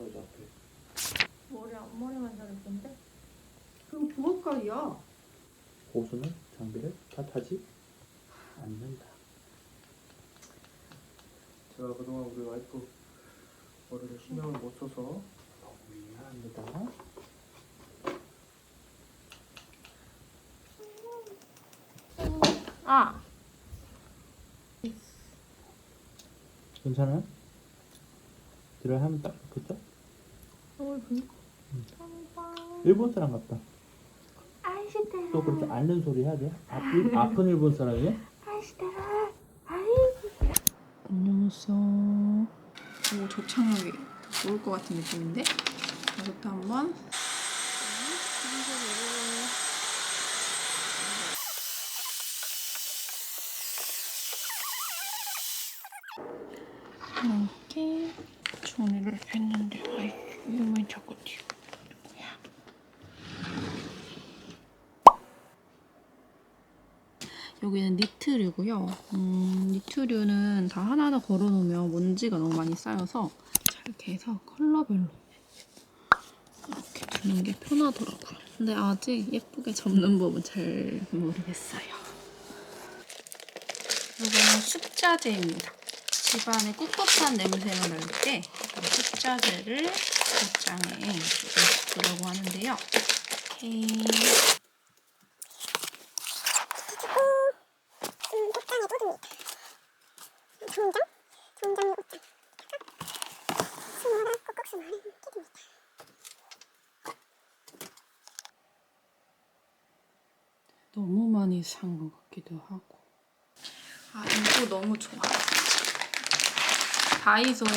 여자 앞에. 머리 앞머리만 자를 건데? 그거 부엌갈이야. 고수는 장비를 탓하지 않는다. 제가 그동안 우리 와이프 머리를 신경을 못 써서 너무 미안합니다. 아! 괜찮아요? 들어 하면 딱 좋겠죠? 음. 일본 사람 같다. 아이시테라 또 그렇게 앓는 소리 해야 돼? 아픈, 아픈 일본 사람이야? 아이시테라 아이 안녕하세요. 오, 접착력이 좋을 것 같은 느낌인데? 이것도 한번. 이렇게 정리를 했는데, 아이, 이름이 자꾸 튀어. 누구야? 니트류고요. 음, 니트류는 다 하나하나 걸어놓으면 먼지가 너무 많이 쌓여서 자, 이렇게 해서 컬러별로 이렇게 두는 게 편하더라고요. 근데 아직 예쁘게 접는 법은 잘 모르겠어요. 이거는 숫자재입니다. 집안에 꿉꿉한 냄새가 날 때 숫자재를 옷장에 조금씩 두려고 하는데요. 이렇게 종장? 종장이 옷장. 스모라 꼭꼭 스모는 킥입니다. 너무 많이 산 것 같기도 하고. 아, 이거 너무 좋아. 다이소에,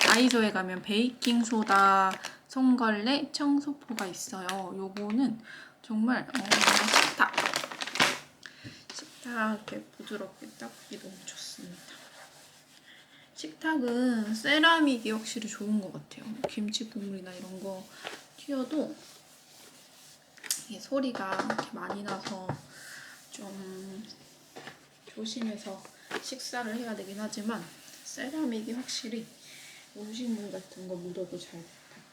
다이소에 가면 베이킹소다, 손걸레, 청소포가 있어요. 요거는 정말, 어, 식탁. 식탁 이렇게 부드럽게 닦기 너무 좋습니다. 식탁은 세라믹이 확실히 좋은 것 같아요. 김치 국물이나 이런 거 튀어도 소리가 이렇게 많이 나서 좀 조심해서 식사를 해야 되긴 하지만 세라믹이 확실히 음식물 같은 거 묻어도 잘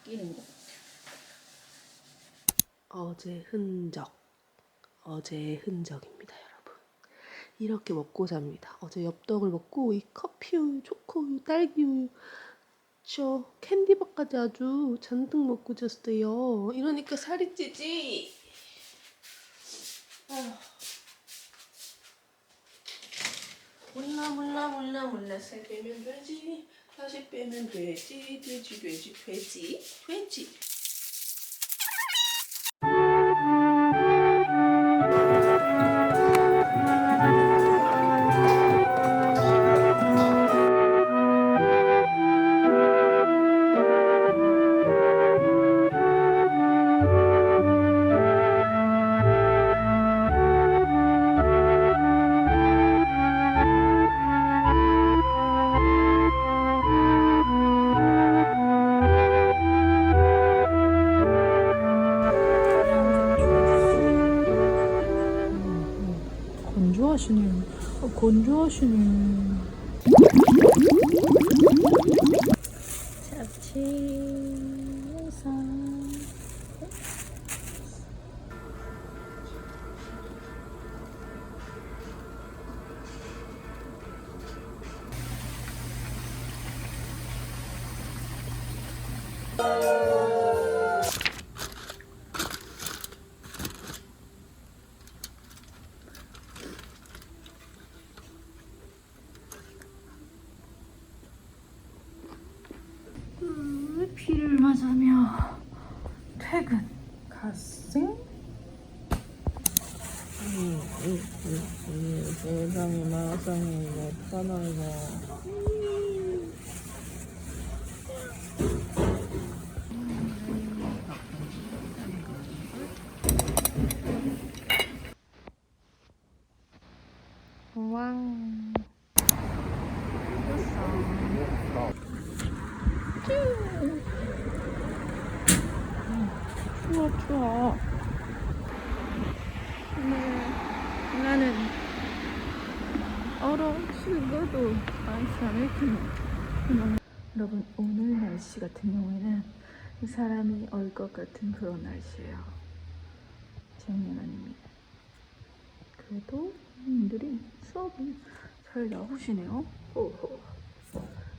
닦이는 것 같아요. 어제 흔적. 어제의 흔적입니다, 여러분. 이렇게 먹고 잡니다. 어제 엽떡을 먹고 이 커피우유, 초코우유, 딸기우유, 저 캔디밥까지 아주 잔뜩 먹고 잤어요. 이러니까 살이 찌지. 아 몰라 몰라 몰라 몰라. 살 빼면 되지 다시 빼면 되지 돼지 돼지 돼지 돼지 아, 건 왕 추워 추워. 나는 얼어 죽어도 안사를 여러분 오늘 날씨 같은 경우에는 사람이 얼 것 같은 그런 날씨예요. 장난 아닙니다. 그래도 분들이 수업을 잘 나오시네요. 오호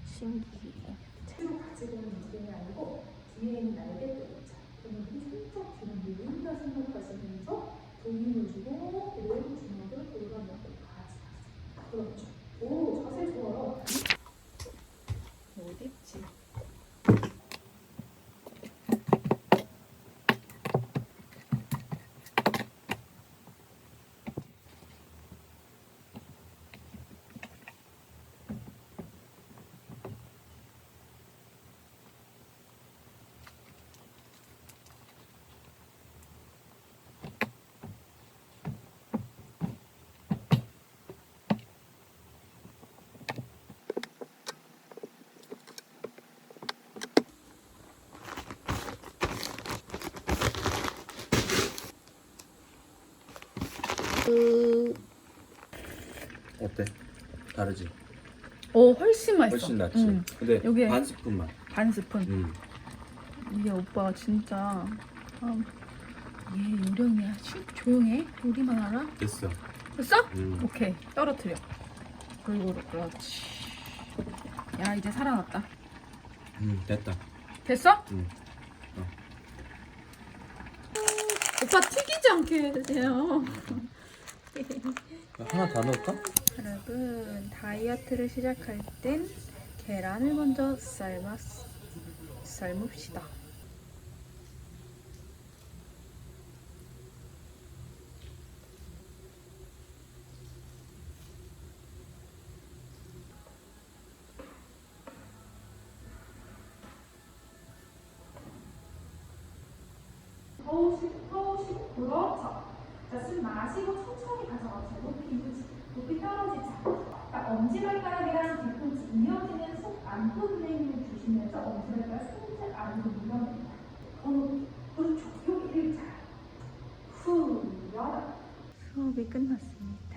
신기해. 가지고 있는 게 아니고 뒤에 있는 날개뼈 있죠. 그러면 살짝 뒤로 밀린다 생각하시면서 돌림을 주고 주먹을 돌아가면서 같이 가세요. 그렇죠. 오 자세 좋아요. 어딨지? 어때? 다르지? 오 훨씬 맛있어. 훨씬 낫지. 응. 근데 여기에- 반 스푼만. 반 스푼. 음. 이게 오빠가 진짜 아, 얘 요령이야. 쉿, 조용해. 요리만 알아. 됐어. 됐어? 음. 오케이 떨어뜨려. 그리고 그렇지. 야 이제 살아났다. 음, 됐다. 됐어? 응. 오빠 튀기지 않게 해주세요. 하나 더 넣을까? 여러분 다이어트를 시작할 땐 계란을 먼저 삶아 삶읍시다. 더 쉬고 더 쉬고 그렇죠. 자숨 마시고 가져가세요. 높이. 높이 떨어지지 않고. 자, 엄지발가락이랑 뒤꿈치 이어지는 속 안구 근육을 주시면서 엄지발가락 살짝 안으로 밀어냅니다. 그렇죠. 여기 잘. 후. 수업이 끝났습니다.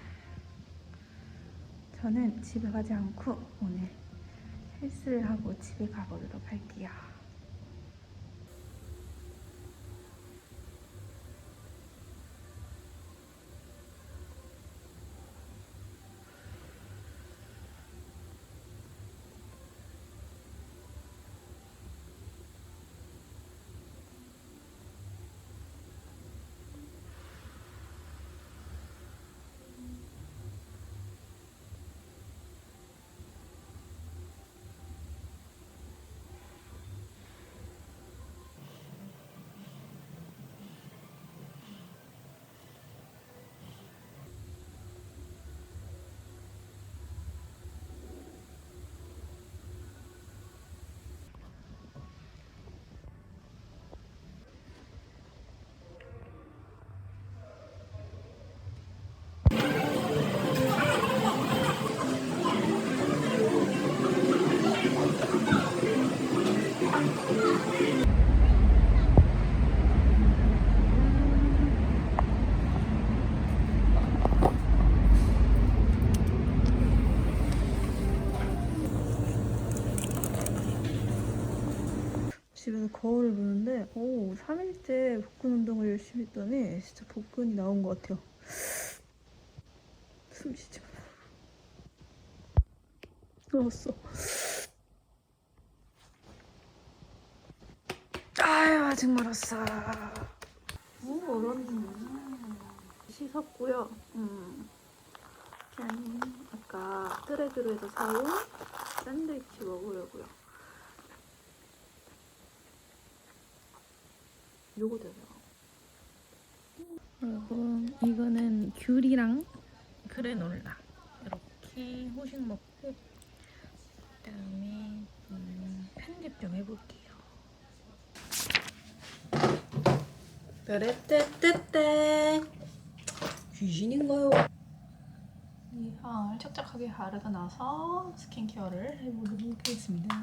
저는 집에 가지 않고 오늘 헬스를 하고 집에 가보도록 할게요. 집에서 거울을 보는데 오 3일째 복근 운동을 열심히 했더니 진짜 복근이 나온 것 같아요. 숨 쉬지 마. 나왔어 아유 아직 멀었어. 오 얼었네. 씻었고요. 음. 짠. 아까 트레드로에서 사온 샌드위치 먹으려고요. 요거 되요. 여러분 이거는 귤이랑 그래놀라. 이렇게 후식 먹고 그다음에 음, 편집 좀 해볼게요. 따레떼떼떼 귀신인가요? 이 향을 착착하게 바르고 나서 스킨케어를 해보도록 하겠습니다.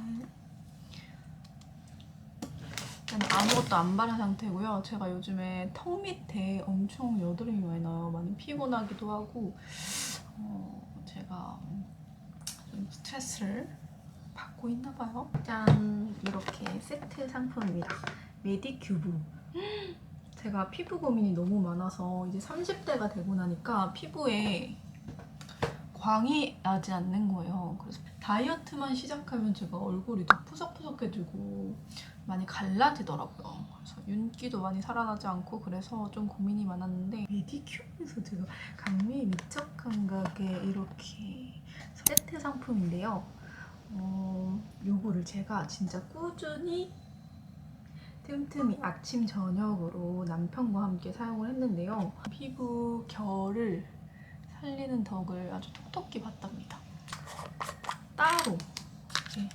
아무것도 안 바른 상태고요. 제가 요즘에 턱 밑에 엄청 여드름이 많이 나요. 많이 피곤하기도 하고 어, 제가 좀 스트레스를 받고 보이나봐요. 짠! 이렇게 세트 상품입니다. 메디큐브. 제가 피부 고민이 너무 많아서 이제 30대가 되고 나니까 피부에 광이 나지 않는 거예요. 그래서 다이어트만 시작하면 제가 얼굴이 더 푸석푸석해지고 많이 갈라지더라고요. 그래서 윤기도 많이 살아나지 않고 그래서 좀 고민이 많았는데 메디큐브에서 제가 강미 미적 감각에 이렇게 세트 상품인데요. 어, 요거를 제가 진짜 꾸준히 틈틈이 아침 저녁으로 남편과 함께 사용을 했는데요. 피부 결을 살리는 덕을 아주 톡톡히 봤답니다. 따로 이제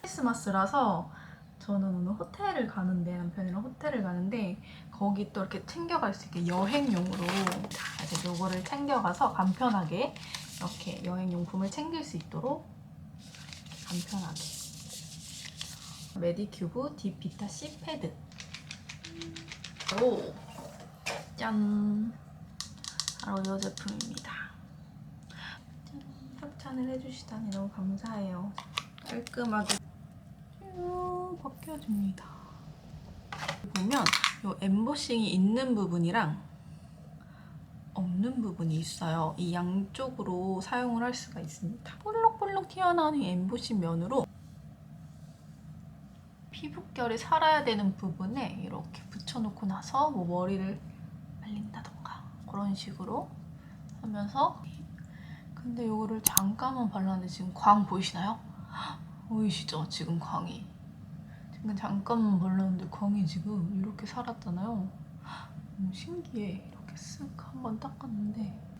크리스마스라서 저는 오늘 호텔을 가는데 남편이랑 호텔을 가는데 거기 또 이렇게 챙겨갈 수 있게 여행용으로 그래서 요거를 챙겨가서 간편하게 이렇게 여행용품을 챙길 수 있도록 간편하게. 메디큐브 디피타 C 패드. 오, 짠! 바로 이 제품입니다. 짠, 협찬을 해주시다니 너무 감사해요. 깔끔하게 쭉 벗겨줍니다. 보면 이 엠보싱이 있는 부분이랑 없는 부분이 있어요. 이 양쪽으로 사용을 할 수가 있습니다. 볼록볼록 튀어나오는 이 엠보싱 면으로 피부결이 살아야 되는 부분에 이렇게 붙여놓고 나서 뭐 머리를 말린다던가 그런 식으로 하면서 근데 이거를 잠깐만 발랐는데 지금 광 보이시나요? 보이시죠? 지금 광이. 잠깐만 발랐는데 광이 지금 이렇게 살았잖아요. 너무 신기해. 이렇게 쓱 한번 닦았는데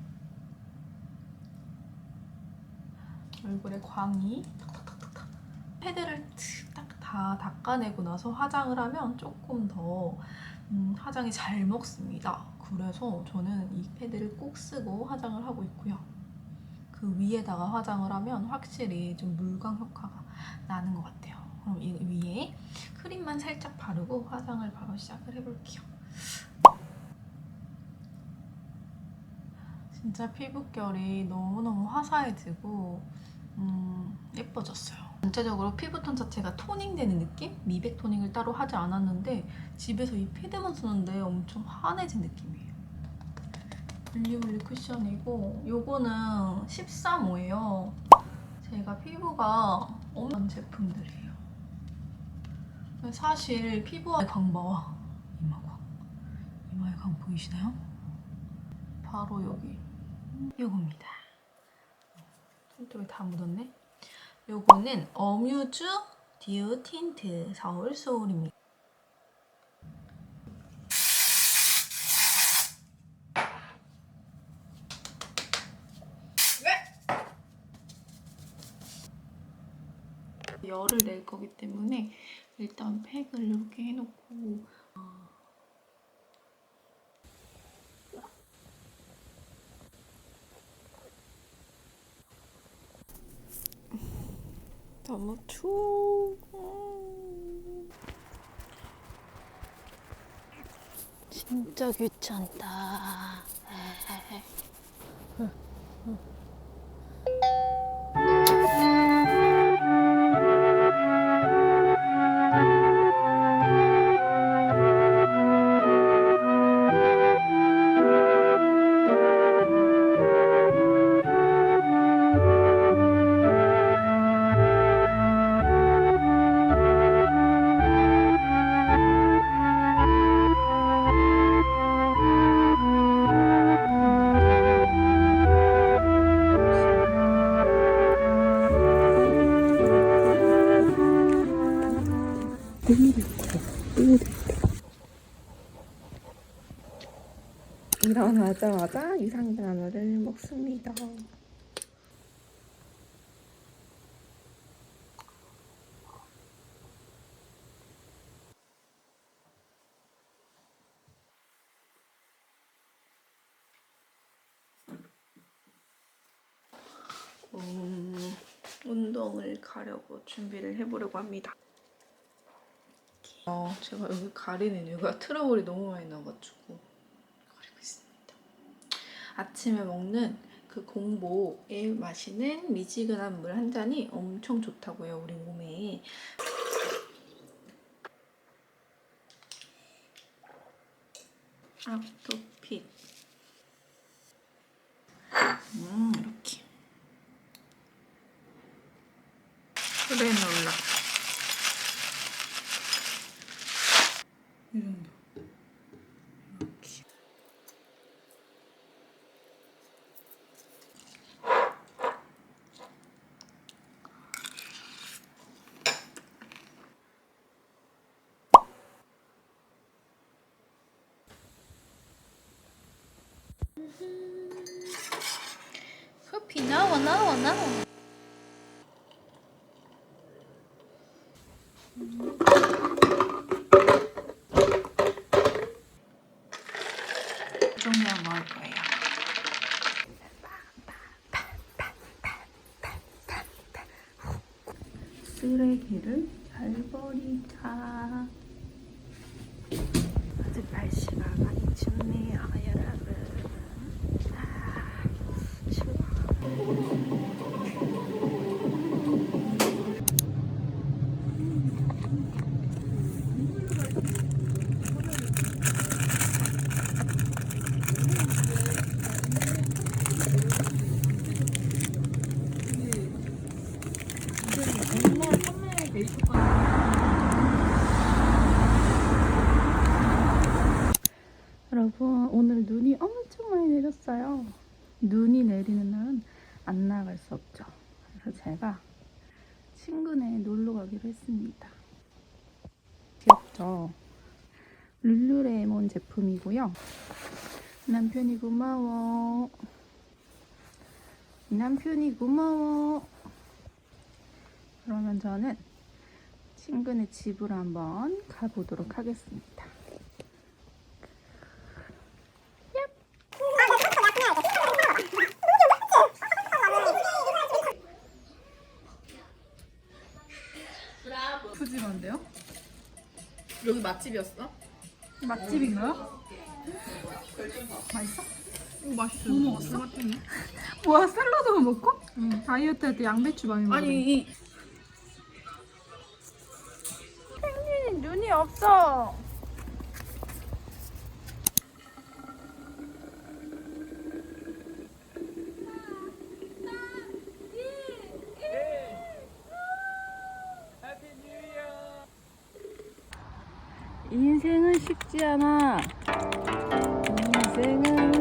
얼굴에 광이 탁탁탁탁탁 패드를 딱다 닦아내고 나서 화장을 하면 조금 더 음, 화장이 잘 먹습니다. 그래서 저는 이 패드를 꼭 쓰고 화장을 하고 있고요. 그 위에다가 화장을 하면 확실히 좀 물광 효과가 나는 것 같아요. 그럼 이 위에 크림만 살짝 바르고 화장을 바로 시작을 해볼게요. 진짜 피부결이 너무너무 화사해지고 음, 예뻐졌어요. 전체적으로 피부톤 자체가 토닝되는 느낌? 미백 토닝을 따로 하지 않았는데 집에서 이 패드만 쓰는데 엄청 환해진 느낌이에요. 올리올리 쿠션이고 요거는 13호예요. 제가 피부가 없는 제품들이에요. 사실 피부와 광봐와 이마광 이마의 광 보이시나요? 바로 여기 요겁니다. 손톱에 다 묻었네. 요거는 어뮤즈 듀 틴트 서울 소울입니다. 열을 낼 거기 때문에 일단 팩을 이렇게 해놓고 너무 추워. 진짜 귀찮다. 일어나자마자 유산균을 먹습니다. 음, 운동을 가려고 준비를 해보려고 합니다. 어, 제가 여기 가리는 이유가 트러블이 너무 많이 나가지고 가리고 있습니다. 아침에 먹는 그 공복에 마시는 미지근한 물 한 잔이 엄청 좋다고요, 우리 몸에. 아토픽. 음, 이렇게. 프레놀라. 이 정도. 이렇게. 커피 나와 나와 나와. 이 정도만 먹을 거예요. 쓰레기를 잘 버리자. 아직 날씨가 많이 춥네요, 여러분. 아, 추워. 여러분 오늘 눈이 엄청 많이 내렸어요. 눈이 내리는 날은 안 나갈 수 없죠. 그래서 제가 친구네 놀러 가기로 했습니다. 귀엽죠? 룰루레몬 제품이고요. 남편이 고마워. 남편이 고마워. 그러면 저는 친구네 집으로 한번 가보도록 하겠습니다. 푸짐한데요? 여기 맛집이었어? 맛집인가요? 맛있어? 이거 맛있어. 뭐 먹었어? 뭐야 샐러드만 먹고? 응. 다이어트 할 때 양배추 많이 먹어. 아니 이 펭귄이 눈이 없어. 인생은 쉽지 않아. 인생은